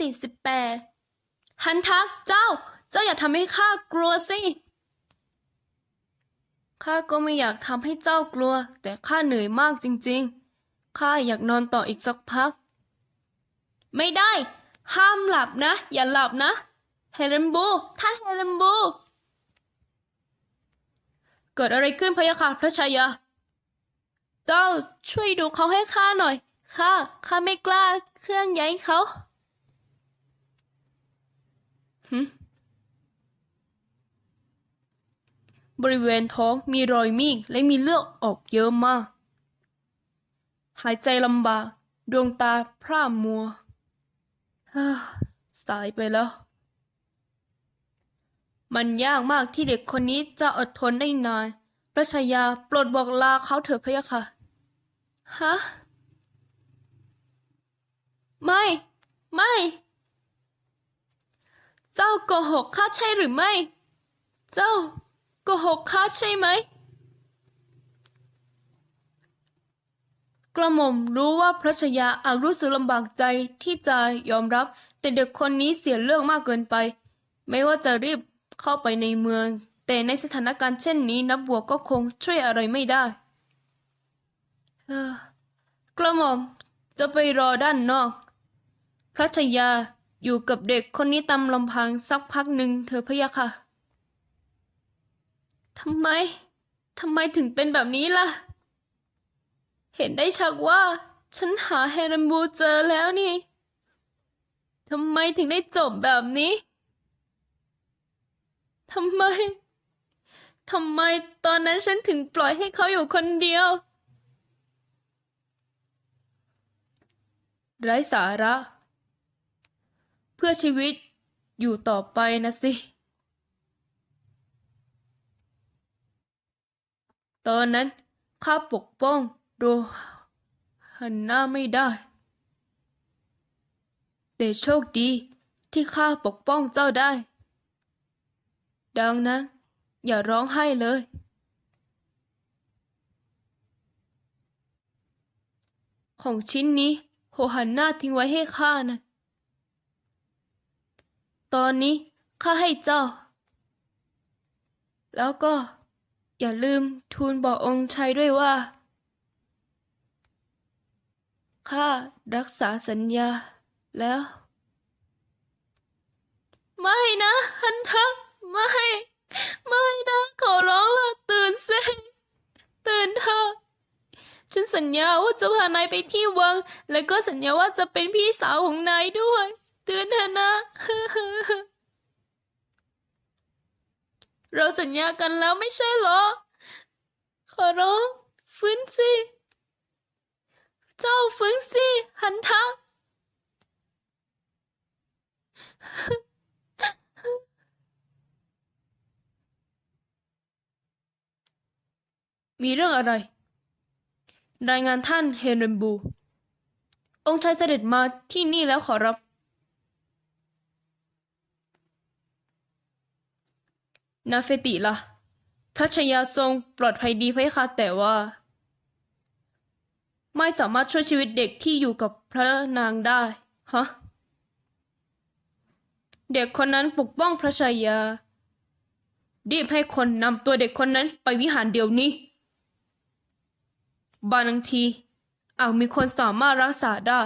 48ฮันทักเจ้า เจ้าอย่าทำให้ข้ากลัวสิ ข้าก็ไม่อยากทำให้เจ้ากลัว แต่ข้าเหนื่อยมากจริงๆ ข้าอยากนอนต่ออีกสักพัก ไม่ได้ ห้ามหลับนะ อย่าหลับนะ เฮเลนบู ท่านเฮเลนบู เกิดอะไรขึ้นพะยะค่ะพระชายา เจ้าช่วยดูเขาให้ข้าหน่อย ข้า ข้าไม่กล้าเครื่องย้ายเขา บริเวณท้องมีรอยมีดและมีเลือดออกเยอะมาก หายใจลำบาก ดวงตาพร่ามัวสายไปแล้ว มันยากมากที่เด็กคนนี้จะอดทนได้นาน พระชายาโปรดบอกลาเขาเถิดพะยะค่ะ ฮะ ไม่ ไม่ เจ้าโกหกข้าใช่หรือไม่ เจ้าโกหกข้าใช่ไหม กระหม่อมรู้ว่าพระชายาอาจรู้สึกลำบากใจที่จะยอมรับ แต่เด็กคนนี้เสียเรื่องมากเกินไป ไม่ว่าจะรีบเข้าไปในเมือง แต่ในสถานการณ์เช่นนี้นับบัวก็คงช่วยอะไรไม่ได้กระหม่อมจะไปรอด้านนอก พระชายา อยู่กับเด็กคนนี้ตามลำพังสักพักหนึ่งเธอพะยะค่ะ ทำไม ทำไมถึงเป็นแบบนี้ล่ะ เห็นได้ชักว่า ฉันหาเฮรันบูเจอแล้วนี่ ทำไมถึงได้จบแบบนี้ ทำไม ทำไมตอนนั้นฉันถึงปล่อยให้เขาอยู่คนเดียว ไร้สาระ พื่อชีวิตอยู่ต่อไปนะสิ ตอนนั้นข้าปกป้องโดหันหน้าไม่ได้ แต่โชคดีที่ข้าปกป้องเจ้าได้ ดังนั้นอย่าร้องไห้เลย ของชิ้นนี้โหหันหน้าทิ้งไว้ให้ข้านะ ตอนนี้ข้าให้เจ้า แล้วก็ อย่าลืมทูลบอกองค์ชัยด้วยว่าข้ารักษาสัญญาแล้ว ไม่นะฮันทักไม่ ไม่นะขอร้องละตื่นสิตื่นเถอะฉันสัญญาว่าจะพานายไปที่วัง และก็สัญญาว่าจะเป็นพี่สาวของนายด้วย ตื่นเถอะนะ เราสัญญากันแล้วไม่ใช่เหรอ ขอร้องฟื้นสิ เจ้าฟื้นสิ หันทักมีเรื่องอะไร รายงานท่านเฮเรนบู องค์ชายเสด็จมาที่นี่แล้วขอรับ นาเฟติละ่ะ พระชายาทรงปลอดภัยดีพะยะค่ะแต่ว่า ไม่สามารถช่วยชีวิตเด็กที่อยู่กับพระนางได้ ฮะ เด็กคนนั้นปกป้องพระชายารีบให้คนนำตัวเด็กคนนั้นไปวิหารเดี๋ยวนี้ บางทีอาจมีคนสามารถรักษาได้